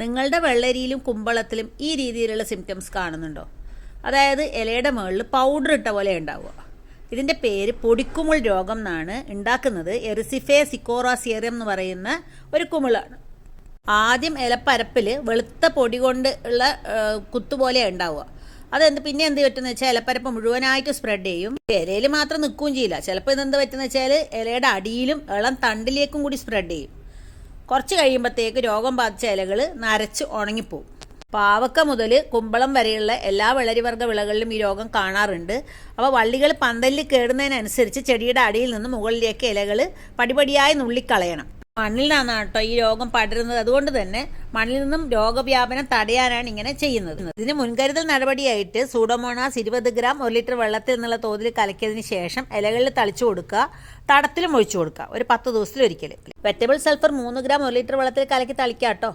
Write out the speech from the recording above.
നിങ്ങളുടെ വെള്ളരിയിലും കുമ്പളത്തിലും ഈ രീതിയിലുള്ള സിംറ്റംസ് കാണുന്നുണ്ടോ? അതായത് ഇലയുടെ മുകളിൽ പൗഡർ ഇട്ട പോലെ ഉണ്ടാവുക. ഇതിന്റെ പേര് പൊടിക്കുമുൾ രോഗം എന്നാണ് ഉണ്ടാക്കുന്നത്. എറിസിഫേ സിക്കോറാസിയറിയം എന്ന് പറയുന്ന ഒരു കുമിളാണ്. ആദ്യം ഇലപ്പരപ്പിൽ വെളുത്ത പൊടി കൊണ്ട് ഉള്ള കുത്തുപോലെ ഉണ്ടാവുക. അതെന്ത് പിന്നെ എന്ത് പറ്റുന്ന വെച്ചാൽ ഇലപ്പരപ്പ് മുഴുവനായിട്ട് സ്പ്രെഡ് ചെയ്യും. ഇലയിൽ മാത്രം നിൽക്കുകയും ചെയ്യില്ല. ചിലപ്പോൾ ഇതെന്ത് പറ്റുന്ന വെച്ചാൽ ഇലയുടെ അടിയിലും ഇളം തണ്ടിലേക്കും കൂടി സ്പ്രെഡ് ചെയ്യും. കുറച്ച് കഴിയുമ്പോഴത്തേക്ക് രോഗം ബാധിച്ച ഇലകൾ നരച്ച് ഉണങ്ങിപ്പോവും. പാവക്ക മുതൽ കുമ്പളം വരെയുള്ള എല്ലാ വിളരിവർഗ വിളകളിലും ഈ രോഗം കാണാറുണ്ട്. അപ്പോൾ വള്ളികൾ പന്തലിൽ കയറുന്നതിനനുസരിച്ച് ചെടിയുടെ അടിയിൽ നിന്ന് മുകളിലേക്ക് ഇലകൾ പടിപടിയായി നുള്ളിക്കളയണം. മണ്ണിൽ നിന്നാണ് കേട്ടോ ഈ രോഗം പടരുന്നത്. അതുകൊണ്ട് തന്നെ മണ്ണിൽ നിന്നും രോഗവ്യാപനം തടയാനാണ് ഇങ്ങനെ ചെയ്യുന്നത്. ഇതിന് മുൻകരുതൽ നടപടിയായിട്ട് സൂഡോമോണാസ് ഇരുപത് ഗ്രാം ഒരു ലിറ്റർ വെള്ളത്തിൽ നിന്നുള്ള തോതിൽ കലക്കിയതിന് ശേഷം ഇലകളിൽ തളിച്ചു കൊടുക്കുക. തടത്തിലും ഒഴിച്ചു കൊടുക്കുക. ഒരു പത്ത് ദിവസത്തിലൊരിക്കൽ വെറ്റബിൾ സൾഫർ മൂന്ന് ഗ്രാം ഒരു ലിറ്റർ വെള്ളത്തിൽ കലക്കി തളിക്കാം കേട്ടോ